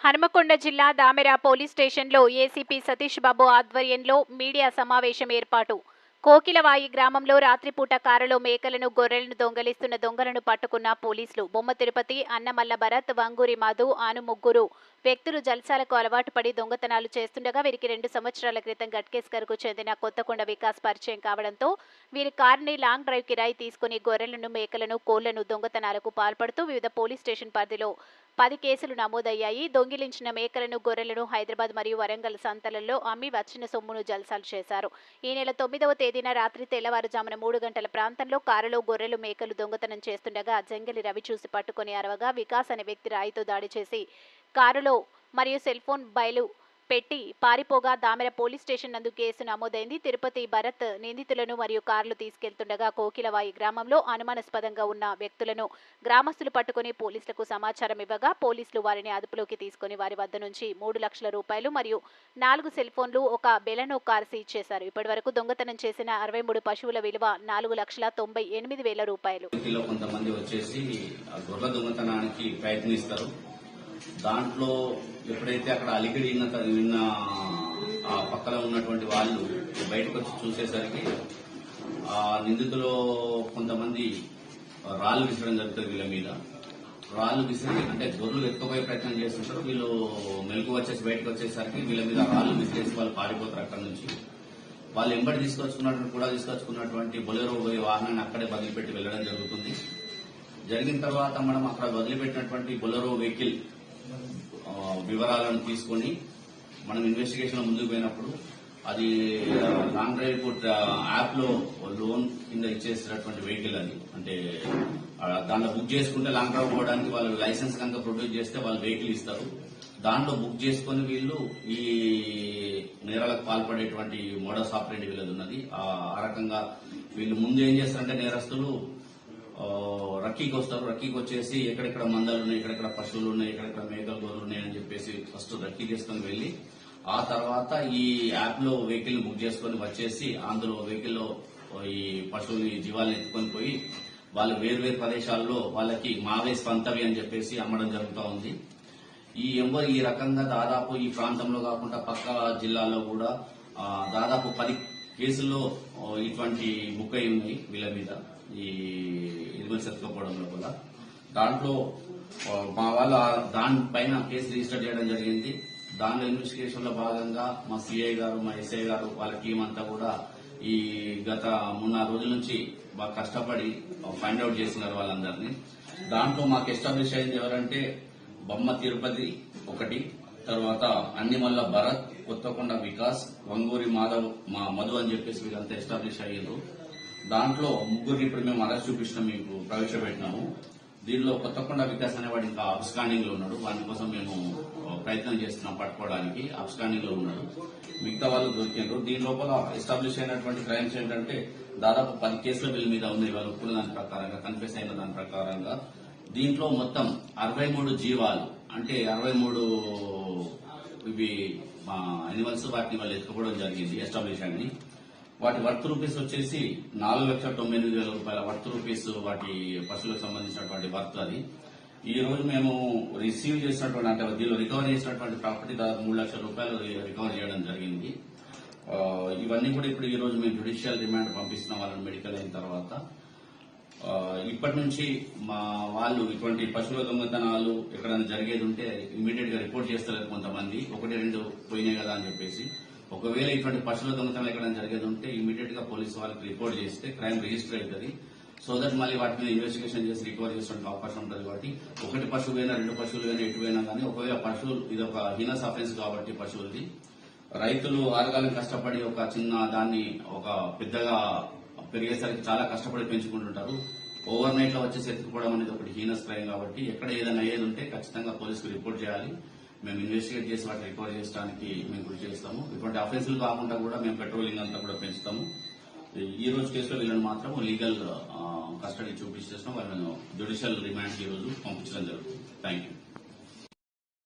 హనుమకొండ జిల్లా దామెర పోలీస్ స్టేషన్లో ఏసీపీ సతీష్ బాబు ఆధ్వర్యంలో మీడియా సమావేశం ఏర్పాటు. కోకిలవాయి గ్రామంలో రాత్రిపూట కారులో మేకలను గొర్రెలను దొంగలిస్తున్న దొంగలను పట్టుకున్న పోలీసులు. బొమ్మ తిరుపతి అన్నమల్ల భరత్ వంగూరి మధు ఆను ముగ్గురు వ్యక్తులు జల్సాలకు అలవాటు పడి దొంగతనాలు చేస్తుండగా వీరికి రెండు సంవత్సరాల క్రితం గట్కేస్కర్కు చెందిన కొత్తకొండ వికాస్ పరిచయం కావడంతో వీరి కారుని లాంగ్ డ్రైవ్ కిరాయి తీసుకుని గొర్రెలను మేకలను కోళ్ళను దొంగతనాలకు పాల్పడుతూ వివిధ పోలీస్ స్టేషన్ పరిధిలో పది కేసులు నమోదయ్యాయి. దొంగిలించిన మేకలను గొర్రెలను హైదరాబాద్ మరియు వరంగల్ సంతలలో అమ్మి వచ్చిన సొమ్మును జల్సాలు చేశారు. ఈ నెల తొమ్మిదవ తేదీన రాత్రి తెల్లవారుజామున మూడు గంటల ప్రాంతంలో కారులో గొర్రెలు మేకలు దొంగతనం చేస్తుండగా జంగలి రవి చూసి పట్టుకుని అరవగా వికాస్ అనే వ్యక్తి రాయితో దాడి చేసి కారులో మరియు సెల్ ఫోన్ బయలు పెట్టి పారిపోగా దామెర పోలీస్ స్టేషన్ నందు కేసు నమోదైంది. తిరుపతి భరత్ నిందితులను మరియు కార్లు తీసుకెళ్తుండగా కోకిలవాయి గ్రామంలో అనుమానాస్పదంగా ఉన్న వ్యక్తులను గ్రామస్తులు పట్టుకుని పోలీసులకు సమాచారం ఇవ్వగా పోలీసులు వారిని అదుపులోకి తీసుకుని వారి వద్ద నుంచి మూడు లక్షల రూపాయలు మరియు నాలుగు సెల్ ఫోన్లు ఒక బెలనో కార్ సీజ్ చేశారు ఇప్పటి వరకు దొంగతనం చేసిన అరవై మూడు పశువుల విలువ నాలుగు లక్షల తొంభై ఎనిమిది వేల రూపాయలు. కొంతమంది వచ్చేసి దొంగతనానికి ప్రయత్నిస్తారు. దాంట్లో ఎప్పుడైతే అక్కడ అలిగిడి విన్న విన్న ఆ పక్కన ఉన్నటువంటి వాళ్ళు బయటకు వచ్చి చూసేసరికి ఆ నిందితులు కొంతమంది రాళ్ళు విసరడం జరుగుతుంది వీళ్ళ మీద. రాళ్ళు విసిరి అంటే గొర్రెలు ఎత్తుకుపోయే ప్రయత్నం చేస్తుంటారు. వీళ్ళు మెలకు వచ్చేసి బయటకు వచ్చేసరికి వీళ్ళ మీద రాళ్ళు విసిరేసి వాళ్ళు పారిపోతారు అక్కడ నుంచి. వాళ్ళు ఎంబడి తీసుకొచ్చుకున్నటువంటి కూడా తీసుకొచ్చుకున్నటువంటి బొలెరో పోయే వాహనాన్ని అక్కడే వదిలిపెట్టి వెళ్ళడం జరుగుతుంది. జరిగిన తర్వాత మనం అక్కడ వదిలిపెట్టినటువంటి బొలెరో వెహికల్ వివరాలను తీసుకొని మనం ఇన్వెస్టిగేషన్ ముందుకు పోయినప్పుడు అది లాంగ్ డ్రైవ్ కోట్ యాప్లో లోన్ కింద ఇచ్చేసినటువంటి వెహికల్ అది. అంటే దాంట్లో బుక్ చేసుకుంటే లాంగ్ డ్రైవ్ పోవడానికి వాళ్ళు లైసెన్స్ కనుక ప్రొడ్యూస్ చేస్తే వాళ్ళు వెహికల్ ఇస్తారు. దాంట్లో బుక్ చేసుకొని వీళ్ళు ఈ నేరాలకు పాల్పడేటువంటి మోడల్స్ ఆపరేట్ వీళ్ళది ఉన్నది. ఆ రకంగా వీళ్ళు ముందు ఏం చేస్తారంటే నేరస్తులు రక్కీకి వస్తారు. రక్కీకి వచ్చేసి ఎక్కడెక్కడ మందలు ఉన్నాయి ఎక్కడెక్కడ పశువులు ఉన్నాయి ఎక్కడెక్కడ మేకలు గొర్రెలు ఉన్నాయి అని చెప్పేసి ఫస్ట్ రక్కీ తీసుకొని వెళ్ళి ఆ తర్వాత ఈ యాప్లో వెహికల్ బుక్ చేసుకొని వచ్చేసి అందులో వెహికల్లో ఈ పశువుని జీవాలను ఎత్తుకొని పోయి వాళ్ళు వేరు వేరు ప్రదేశాల్లో వాళ్ళకి మావే స్పంతవి అని చెప్పేసి అమ్మడం జరుగుతూ ఉంది. ఈ ఎంబర్ ఈ రకంగా దాదాపు ఈ ప్రాంతంలో కాకుండా పక్క జిల్లాలో కూడా దాదాపు పది కేసుల్లో ఇటువంటి బుక్ అయి ఉన్నాయి వీళ్ళ మీద ఈ ఎనిమల్స్ ఎత్తుకోవడంలో కూడా దాంట్లో మా వాళ్ళ దానిపైన కేసు రిజిస్టర్ చేయడం జరిగింది. దానిలో ఇన్వెస్టిగేషన్లో భాగంగా మా సిఐ గారు మా ఎస్ఐ గారు వాళ్ళ టీం అంతా కూడా ఈ గత మూడు నాలుగు రోజుల నుంచి బాగా కష్టపడి ఫైండ్ అవుట్ చేస్తున్నారు వాళ్ళందరినీ. దాంట్లో మాకు ఎస్టాబ్లిష్ అయింది ఎవరంటే బొమ్మ తిరుపతి ఒకటి తర్వాత అన్నిమల్ల భరత్ కొత్తకొండ వికాస్ వంగూరి మాధవ్ మా మధు అని చెప్పేసి వీళ్ళంతా ఎస్టాబ్లిష్ అయ్యారు దాంట్లో ముగ్గురిని ఇప్పుడు మేము అరెస్ట్ చూపించడం మీకు ప్రవేశపెట్టినాము. దీనిలో కొత్తకొండ వికాస్ అనేవాడు ఇంకా అబ్స్కాండింగ్లో ఉన్నాడు. వాని కోసం మేము ప్రయత్నం చేస్తున్నాం పట్టుకోవడానికి. అబ్స్కాండింగ్లో ఉన్నాడు. మిగతా వాళ్ళు దొరికినారు దీని లోపల ఎస్టాబ్లిష్ అయినటువంటి క్రైమ్స్ ఏంటంటే దాదాపు పది కేసుల బిల్ మీద ఉన్నాయి వాళ్ళు ఒప్పుకున్న దాని ప్రకారంగా కన్ఫ్యూస్ అయిన దాని ప్రకారంగా. దీంట్లో మొత్తం అరవై మూడు జీవాలు అంటే అరవై మూడు ఇవి మా అనిమల్స్ వాటిని వాళ్ళు ఎత్తుకోవడం జరిగింది ఎస్టాబ్లిష్ అని వాటి వర్త్ రూపీస్ వచ్చేసి నాలుగు లక్షల తొంభై ఎనిమిది వేల రూపాయల వర్త్ రూపీస్ వాటి పశువులకు సంబంధించినటువంటి వర్త్ అది. ఈ రోజు మేము రిసీవ్ చేసినటువంటి అంటే దీనిలో రికవర్ చేసినటువంటి ప్రాపర్టీ దాదాపు మూడు లక్షల రూపాయలు రికవర్ చేయడం జరిగింది. ఇవన్నీ కూడా ఇప్పుడు ఈ రోజు మేము జుడిషియల్ రిమాండ్ పంపిస్తున్నాం వాళ్ళని మెడికల్ అయిన తర్వాత. ఇప్పటి నుంచి మా వాళ్ళు ఇటువంటి పశువుల దొంగతనాలు ఎక్కడైనా జరిగేది ఉంటే ఇమీడియట్గా రిపోర్ట్ చేస్తారు కొంతమంది. ఒకటి రెండు పోయినాయి కదా అని చెప్పేసి. ఒకవేళ ఇటువంటి పశువుల దొంగతనాలు ఎక్కడైనా జరిగేది ఉంటే ఇమీడియట్గా పోలీసు వాళ్ళకి రిపోర్ట్ చేస్తే క్రైమ్ రిజిస్టర్ అవుతుంది. సో దట్ మళ్ళీ వాటి మీద ఇన్వెస్టిగేషన్ చేసి రికవర్ చేసే అవకాశం ఉంటుంది కాబట్టి ఒకటి పశువు అయినా రెండు పశువులు ఎటువైనా కానీ ఒకవేళ పశువులు ఇది ఒక హీనస్ అఫెన్స్ కాబట్టి పశువులది. రైతులు ఆరగాలం కష్టపడి ఒక చిన్న దాన్ని ఒక పెద్దగా పెరిగేసరికి చాలా కష్టపడి పెంచుకుంటుంటారు. ఓవర్ నైట్లో వచ్చేసి ఎత్తుకోవడం అనేది ఒకటి హీనస్ క్రైమ్ కాబట్టి ఎక్కడ ఏదైనా అయ్యేది ఉంటే ఖచ్చితంగా పోలీసుకు రిపోర్ట్ చేయాలి. మేము ఇన్వెస్టిగేట్ చేసి వాటిని రికవర్ చేయడానికి మేము కృషి చేస్తాము. ఇటువంటి అఫెన్సులు కాకుండా కూడా మేము పెట్రోలింగ్ అంతా కూడా పెంచుతాము. ఈ- రోజు కేసులో వీళ్ళని మాత్రం లీగల్ కస్టడీ చూపించేస్తాం వాళ్ళను జ్యుడిషియల్ రిమాండ్ ఈ రోజు పంపించడం జరుగుతుంది. Thank you